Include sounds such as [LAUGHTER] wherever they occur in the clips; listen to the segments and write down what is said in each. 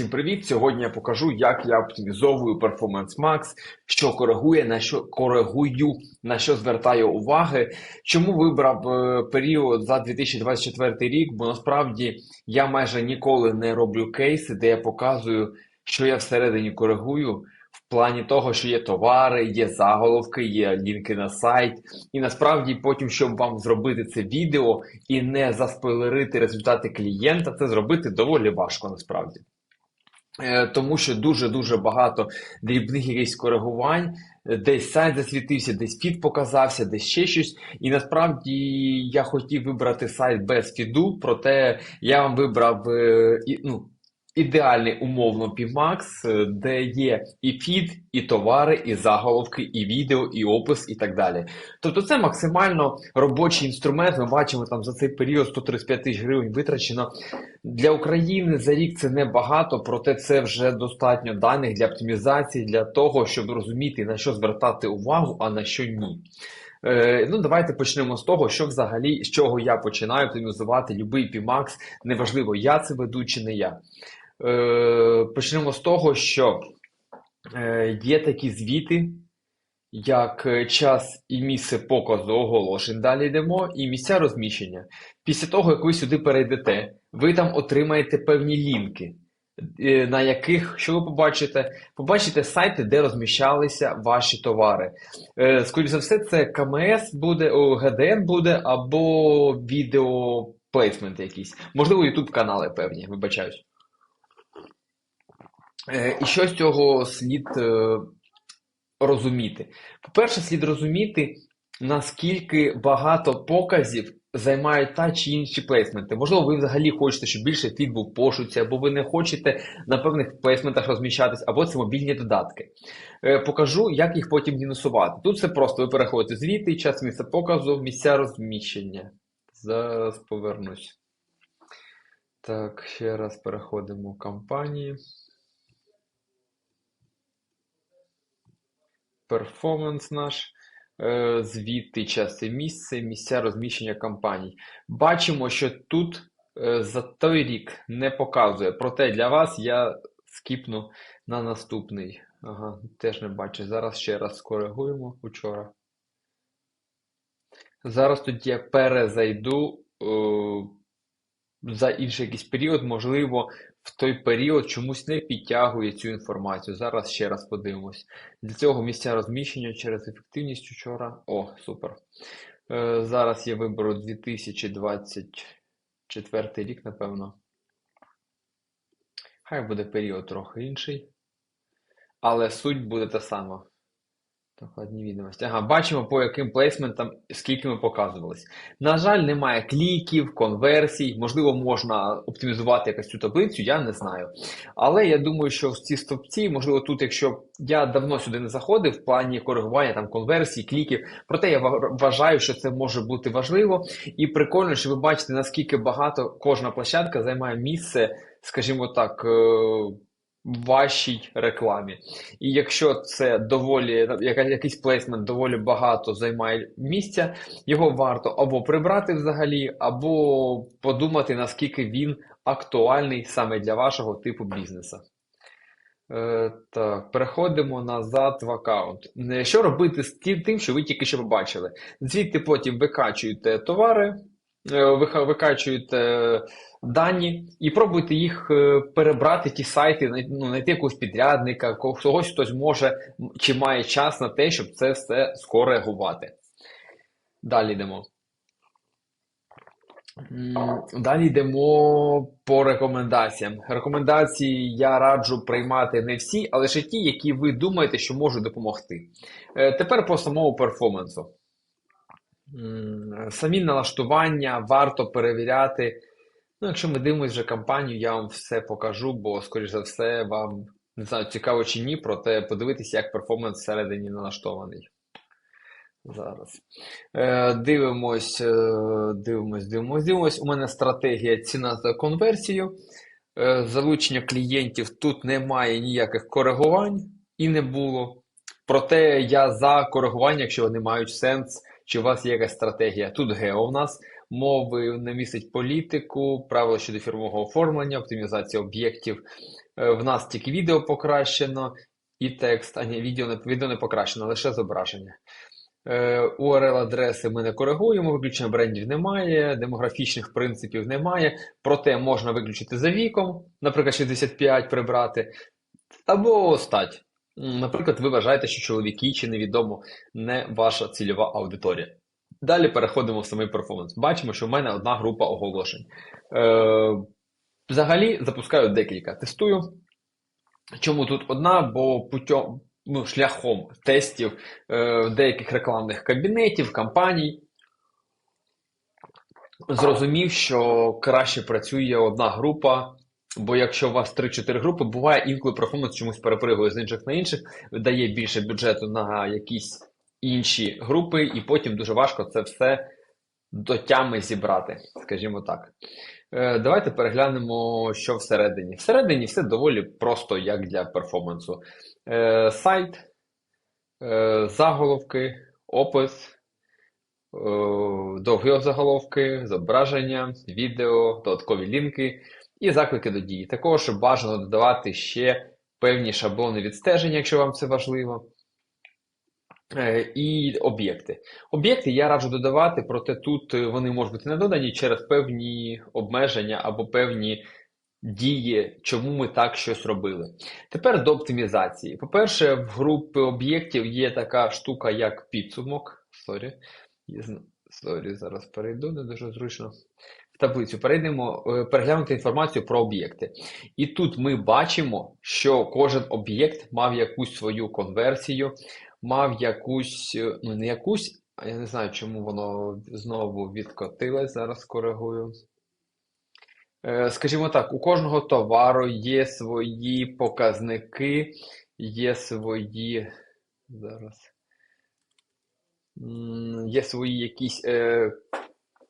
Всім привіт! Сьогодні я покажу, як я оптимізовую Performance Max, що коригує, на що коригую, на що звертаю уваги. Чому вибрав е, період за 2024 рік? Бо насправді я майже ніколи не роблю кейси, де я показую, що я всередині коригую. В плані того, що є товари, є заголовки, є лінки на сайт. І насправді, потім, щоб вам зробити це відео і не заспойлерити результати клієнта, це зробити доволі важко насправді. Е, Тому що дуже-дуже багато дрібних якихось коригувань, Е, десь сайт засвітився, десь фід показався, десь ще щось. І насправді я хотів вибрати сайт без фіду, проте я вам вибрав е, ну, ідеальний умовно PMAX, е, де є і фід, і товари, і заголовки, і відео, і опис, і так далі. Тобто це максимально робочий інструмент. Ми бачимо там за цей період 135 тисяч гривень витрачено. Для України за рік це небагато, проте це вже достатньо даних для оптимізації, для того, щоб розуміти, на що звертати увагу, а на що ні. Е, ну, давайте почнемо з того, що взагалі, з чого я починаю оптимізувати будь-який PMAX, неважливо, я це веду чи не я. Е, почнемо з того, що е, є такі звіти, як е, час і місце показу оголошень. Далі йдемо, і місця розміщення. Після того, як ви сюди перейдете, ви там отримаєте певні лінки, на яких, що ви побачите? Побачите сайти, де розміщалися ваші товари. Скоріше за все, це КМС буде, ГДН буде або відеоплейсмент якийсь. Можливо, YouTube канали певні, вибачаюсь. Е, І що з цього слід е, розуміти? По-перше, слід розуміти, наскільки багато показів займають та чи інші плейсменти. Можливо, ви взагалі хочете, щоб більше фід був пошуці, або ви не хочете на певних плейсментах розміщатись, або це мобільні додатки. Е, Покажу, як їх потім мінусувати. Тут все просто: ви переходите звідти, час місця показу, місця розміщення. Зараз повернусь. Так, ще раз переходимо в кампанії. Перформанс наш, е, звідти час і місце, місця розміщення кампаній. Бачимо, що тут е, за той рік не показує. Проте для вас я скіпну на наступний. Ага, теж не бачу. Зараз ще раз скоригуємо учора. Зараз тоді я перезайду е, за інший якийсь період, можливо, в той період чомусь не підтягує цю інформацію. Зараз ще раз подивимось. Для цього місця розміщення через ефективність учора. О, супер. Е, зараз я виберу 2024 рік, напевно. Хай буде період трохи інший. Але суть буде та сама. Докладні відомості. Ага, бачимо, по яким плейсментам, скільки ми показувались. На жаль, немає кліків, конверсій. Можливо, можна оптимізувати якусь цю таблицю, я не знаю. Але я думаю, що в ці стовпці, можливо, тут, якщо я давно сюди не заходив в плані коригування там конверсій, кліків, проте я вважаю, що це може бути важливо. І прикольно, що ви бачите, наскільки багато кожна площадка займає місце, скажімо так. Е, вашій рекламі. І якщо це доволі якийсь плейсмент доволі багато займає місця, його варто або прибрати взагалі, або подумати, наскільки він актуальний саме для вашого типу бізнесу. Е, Так, переходимо назад в аккаунт. Що робити з тим, що ви тільки що побачили? Звідти потім викачуєте товари, е, викачуєте дані і пробуйте їх е, перебрати, ті сайти, ну, знайти якогось підрядника, когось хтось може чи має час на те, щоб це все скоригувати. Далі йдемо. Далі йдемо по рекомендаціям. Рекомендації я раджу приймати не всі, а лише ті, які ви думаєте, що можуть допомогти. Е, тепер по самому перформансу. Самі налаштування варто перевіряти Ну, якщо ми дивимося вже кампанію, я вам все покажу, бо, скоріш за все, вам не знаю, цікаво чи ні, проте подивитися, як перформанс всередині налаштований. Зараз. Е, Дивимось, е, дивимось, дивимось, дивимось. У мене стратегія ціна за конверсію. Е, Залучення клієнтів тут немає ніяких коригувань і не було. Проте я за коригування, якщо вони мають сенс, чи у вас є якась стратегія. Тут гео у нас мови, не містить політику, правила щодо фірмового оформлення, оптимізація об'єктів. Е, В нас тільки відео покращено і текст, а ні, відео не, відео не покращено, лише зображення. Е, URL-адреси ми не коригуємо, виключення брендів немає, демографічних принципів немає, проте можна виключити за віком, наприклад, 65 прибрати, або стать. Наприклад, ви вважаєте, що чоловіки чи невідомо не ваша цільова аудиторія. Далі переходимо в самий перформанс. Бачимо, що в мене одна група оголошень. Е, взагалі запускаю декілька. Тестую. Чому тут одна? Бо путем, ну, шляхом тестів е, деяких рекламних кабінетів, кампаній. Зрозумів, що краще працює одна група, бо якщо у вас 3-4 групи, буває інколи перформанс чомусь перепригує з інших на інших, дає більше бюджету на якісь інші групи, і потім дуже важко це все до тями зібрати, скажімо так. Е, Давайте переглянемо, що всередині. Всередині все доволі просто, як для перформансу. Е, Сайт, е, заголовки, опис, довгі заголовки, зображення, відео, додаткові лінки і заклики до дії. Також бажано додавати ще певні шаблони відстеження, якщо вам це важливо. Е, І об'єкти. Об'єкти я раджу додавати, проте тут е, вони можуть бути не додані через певні обмеження або певні дії, чому ми так щось робили. Тепер до оптимізації. По-перше, в групі об'єктів є така штука, як підсумок. Сорі, сорі, зараз перейду, не дуже зручно. Таблицю перейдемо, е, переглянути інформацію про об'єкти. І тут ми бачимо, що кожен об'єкт мав якусь свою конверсію, мав якусь, е, ну не якусь, я не знаю, чому воно знову відкотилось, зараз коригую. Е, Скажімо так, у кожного товару є свої показники, є свої. Зараз. Є свої якісь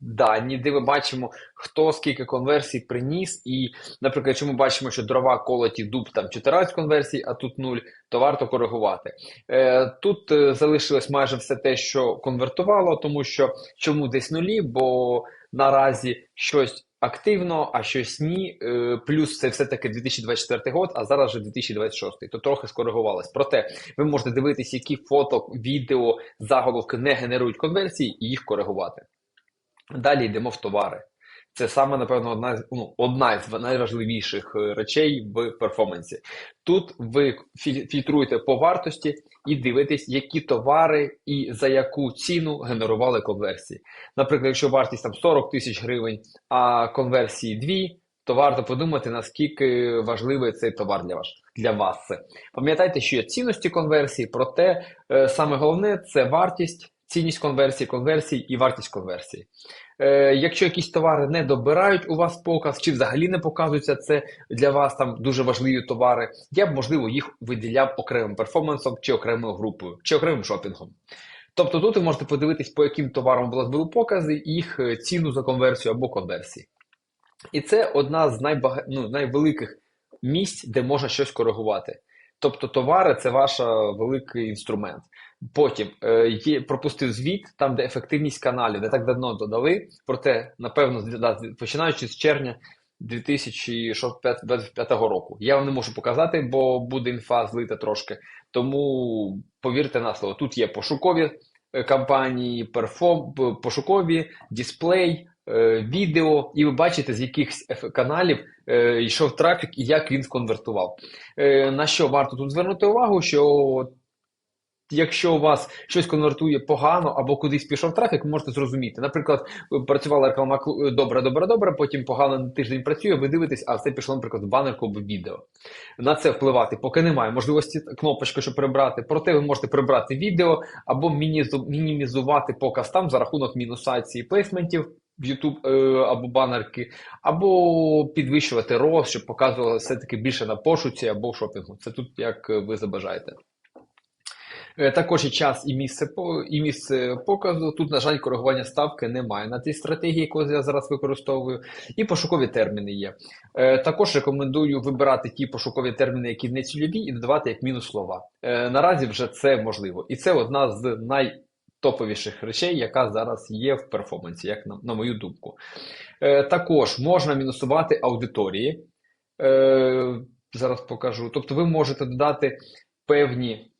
дані, де ми бачимо, хто скільки конверсій приніс. І, наприклад, якщо ми бачимо, що дрова колоті дуб там 14 конверсій, а тут 0, то варто коригувати. Е, тут е, залишилось майже все те, що конвертувало, тому що чому десь нулі, бо наразі щось активно, а щось ні. Е, плюс це все-таки 2024 год, а зараз вже 2026, то трохи скоригувалось. Проте ви можете дивитися, які фото, відео, заголовки не генерують конверсії і їх коригувати. Далі йдемо в товари. Це саме, напевно, одна з ну, одна з найважливіших е, речей в перформансі. Тут ви фільтруєте по вартості і дивитесь, які товари і за яку ціну генерували конверсії. Наприклад, якщо вартість там 40 тисяч гривень, а конверсії 2, то варто подумати, наскільки важливий цей товар для вас. Для вас. Пам'ятайте, що є цінності конверсії, проте е, саме головне це вартість, цінність конверсії, конверсії і вартість конверсії. Е, якщо якісь товари не добирають у вас показ, чи взагалі не показуються це для вас там дуже важливі товари, я б, можливо, їх виділяв окремим перформансом, чи окремою групою, чи окремим шопінгом. Тобто тут ви можете подивитись, по яким товарам у вас були покази, їх е, ціну за конверсію або конверсії. І це одна з найбага... ну, найвеликих місць, де можна щось коригувати. Тобто товари це ваш е, великий інструмент. Потім е, є пропустив звіт, там де ефективність каналів, не так давно додали. Проте, напевно, да, починаючи з червня 2025 року. Я вам не можу показати, бо буде інфа злита трошки. Тому повірте на слово, тут є пошукові е, кампанії, перформ, пошукові, дисплей, е, відео, і ви бачите, з яких каналів йшов трафік і як він сконвертував. На що варто тут звернути увагу, що якщо у вас щось конвертує погано або кудись пішов трафік, можете зрозуміти. Наприклад, працювала реклама клу- добре, добре, добре, потім погано на тиждень працює, ви дивитесь, а це пішло, наприклад, банерку або відео. На це впливати поки немає можливості кнопочки, щоб прибрати. Проте ви можете прибрати відео або мінімізувати показ там за рахунок мінусації плейсментів в YouTube е, або банерки, або підвищувати ROAS, щоб показувало все-таки більше на пошуці або шопінгу. Це тут як е, ви забажаєте. Е, Також і час і місце і місце показу. Тут, на жаль, коригування ставки немає на тій стратегії, яку я зараз використовую. І пошукові терміни є. Е, Також рекомендую вибирати ті пошукові терміни, які не цільові, і додавати як мінус слова. Е, Наразі вже це можливо. І це одна з топовіших речей, яка зараз є в перформансі, як на, на мою думку. Е, також можна мінусувати аудиторії. Е, зараз покажу. Тобто ви можете додати певні.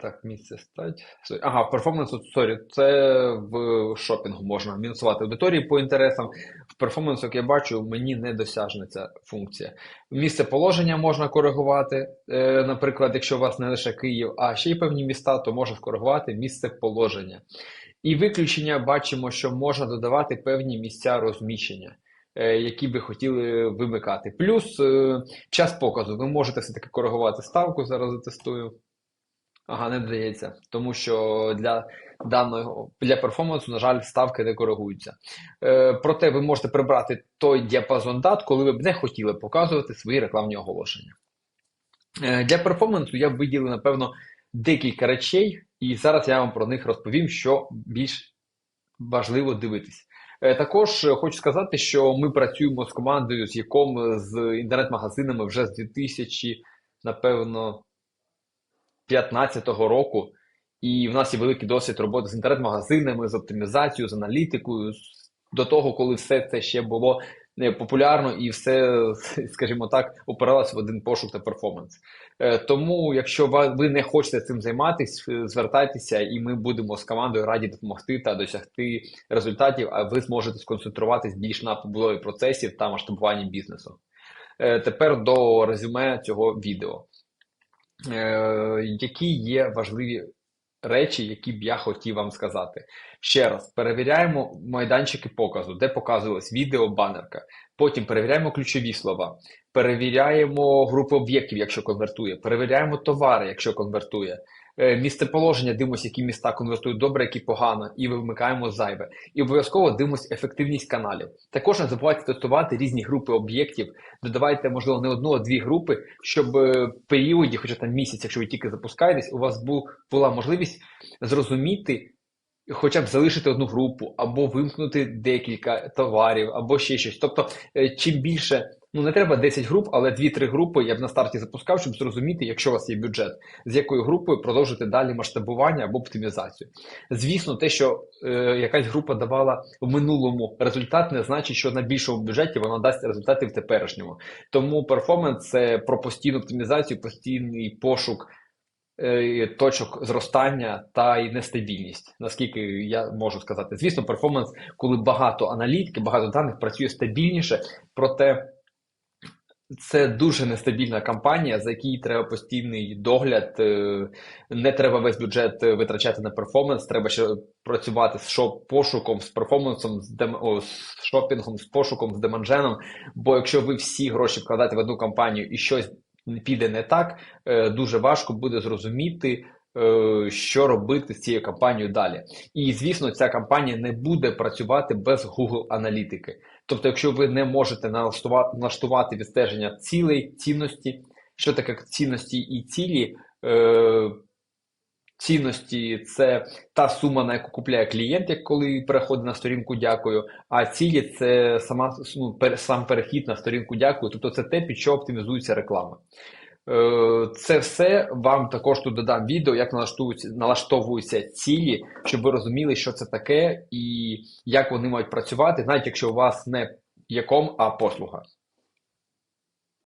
Так, місце стать. Ага, перформанс, сорі, це в шопінгу можна мінусувати аудиторії по інтересам. В перформансу, як я бачу, мені не досяжна ця функція. Місце положення можна коригувати. Е, Наприклад, якщо у вас не лише Київ, а ще й певні міста, то можна скоригувати місце положення. І виключення бачимо, що можна додавати певні місця розміщення, е, які би хотіли вимикати. Плюс е, час показу. Ви можете все-таки коригувати ставку, зараз затестую. Ага, не додається, тому що для даного для перформансу, на жаль, ставки не коригуються. Е, проте ви можете прибрати той діапазон дат, коли ви б не хотіли показувати свої рекламні оголошення. Е, для перформансу я б виділив, напевно, декілька речей, і зараз я вам про них розповім, що більш важливо дивитись. Е, Також хочу сказати, що ми працюємо з командою, з яком з інтернет-магазинами вже з 2000, напевно, 2015 року, і в нас є великий досвід роботи з інтернет-магазинами, з оптимізацією, з аналітикою, до того, коли все це ще було е, популярно і все, [LAUGHS] скажімо так, опиралося в один пошук та перформанс. Е, Тому, якщо ви не хочете цим займатися, е, звертайтеся, і ми будемо з командою раді допомогти та досягти результатів, а ви зможете сконцентруватись більш на побудові процесів та масштабуванні бізнесу. Тепер до резюме цього відео. Е, які є важливі речі, які б я хотів вам сказати. Ще раз, перевіряємо майданчики показу, де показувалось відео, банерка. Потім перевіряємо ключові слова, перевіряємо групи об'єктів, якщо конвертує, перевіряємо товари, якщо конвертує. Е, Місцеположення дивимося, які міста конвертують добре, які погано, і вимикаємо зайве. І обов'язково дивимося ефективність каналів. Також не забувайте тестувати різні групи об'єктів, додавайте, можливо, не одну, а дві групи, щоб е, в періоді, хоча там місяць, якщо ви тільки запускаєтесь, у вас була можливість зрозуміти, хоча б залишити одну групу, або вимкнути декілька товарів, або ще щось. Тобто, е, чим більше, ну не треба 10 груп, але 2-3 групи я б на старті запускав, щоб зрозуміти, якщо у вас є бюджет, з якою групою продовжити далі масштабування або оптимізацію. Звісно, те, що е, якась група давала в минулому результат, не значить, що на більшому бюджеті вона дасть результати в теперішньому. Тому перформанс це про постійну оптимізацію, постійний пошук е, точок зростання та й нестабільність, наскільки я можу сказати. Звісно, перформанс, коли багато аналітики, багато даних працює стабільніше, проте. Це дуже нестабільна кампанія, за якій треба постійний догляд. е, Не треба весь бюджет е, витрачати на перформанс. Треба ще працювати з шоп-пошуком, з перформансом, з дем... о, з шопінгом, з пошуком, з деманженом. Бо якщо ви всі гроші вкладаєте в одну кампанію і щось піде не так, е, дуже важко буде зрозуміти, що робити з цією кампанією далі. І звісно, ця кампанія не буде працювати без Google аналітики. Тобто, якщо ви не можете налаштувати, налаштувати відстеження цілей, цінності, що таке цінності і цілі? Е, цінності це та сума, на яку купляє клієнт, як коли переходить на сторінку дякую, а цілі це сама, ну, пер, сам перехід на сторінку дякую, тобто це те, під що оптимізується реклама. Е, Це все вам також тут додам відео, як налаштовуються, налаштовуються цілі, щоб ви розуміли, що це таке і як вони мають працювати, навіть якщо у вас не яком, а послуга.